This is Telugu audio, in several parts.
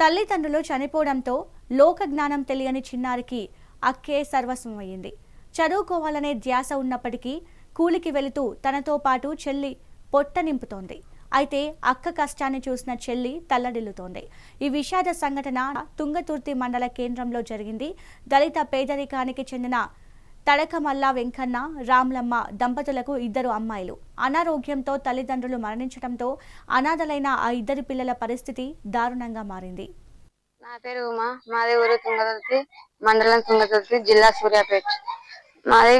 తల్లిదండ్రులు చనిపోవడంతో లోక జ్ఞానం తెలియని చిన్నారికి అక్కే సర్వస్వమయ్యింది. చదువుకోవాలనే ధ్యాస ఉన్నప్పటికీ కూలికి వెళుతూ తనతో పాటు చెల్లి పొట్ట నింపుతోంది. అయితే అక్క కష్టాన్ని చూసిన చెల్లి తల్లడిల్లుతోంది. ఈ విషాద సంఘటన తుంగతుర్తి మండల కేంద్రంలో జరిగింది. దళిత పేదరికానికి చెందిన తడకమల్ల వెంకన్న రామ్లమ్మ దంపతులకు ఇద్దరు అమ్మాయిలు. అనారోగ్యంతో తల్లిదండ్రులు మరణించడంతో అనాథలైన ఆ ఇద్దరి పిల్లల పరిస్థితి దారుణంగా మారింది. నా పేరు ఉమా. మాది ఊరు తుంగతుర్తి మండలం తుంగతుర్తి జిల్లా సూర్యాపేట. మాది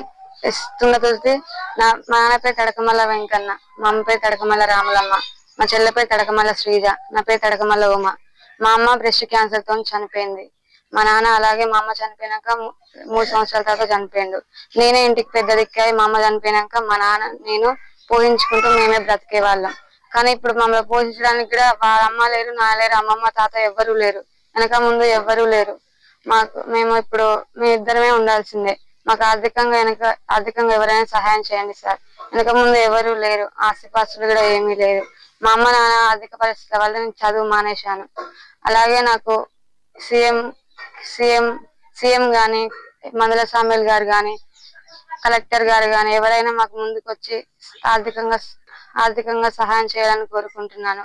తుంగతుర్తి. నా మా నాన్న పేరు తడకమల్ల వెంకన్న మా అమ్మ పేరు తడకమల్ల రాములమ్మ మా చెల్లె పేరు తడకమల్ల శ్రీజ నా పేరు తడకమల్ల ఉమ. మా అమ్మ బ్రెస్ట్ క్యాన్సర్తో చనిపోయింది. మా నాన్న అలాగే మా అమ్మ చనిపోయినాక మూడు సంవత్సరాల తర్వాత చనిపోయిండు. నేనే ఇంటికి పెద్ద దిక్కాయి మా అమ్మ చనిపోయినాక మా నాన్న నేను పోషించుకుంటూ మేమే బ్రతికే వాళ్ళం. కానీ ఇప్పుడు మమ్మల్ని పోషించడానికి కూడా వాళ్ళ అమ్మ లేరు నా లేరు అమ్మమ్మ తాత ఎవ్వరూ లేరు. వెనక ముందు ఎవ్వరూ లేరు. మాకు మేము ఇప్పుడు మీ ఇద్దరమే ఉండాల్సిందే. మాకు ఆర్థికంగా వెనక ఆర్థికంగా ఎవరైనా సహాయం చేయండి సార్. వెనక ముందు ఎవరూ లేరు. ఆస్తిపాస్తులు కూడా ఏమీ లేదు మా అమ్మ నాన్న ఆర్థిక పరిస్థితుల వల్ల నేను చదువు మానేశాను. అలాగే నాకు సీఎం సీఎం సీఎం గాని మందుల సామ్యుల్ గారు గాని కలెక్టర్ గారు గాని ఎవరైనా మాకు ముందుకు వచ్చి ఆర్థికంగా ఆర్థికంగా సహాయం చేయాలని కోరుకుంటున్నాను.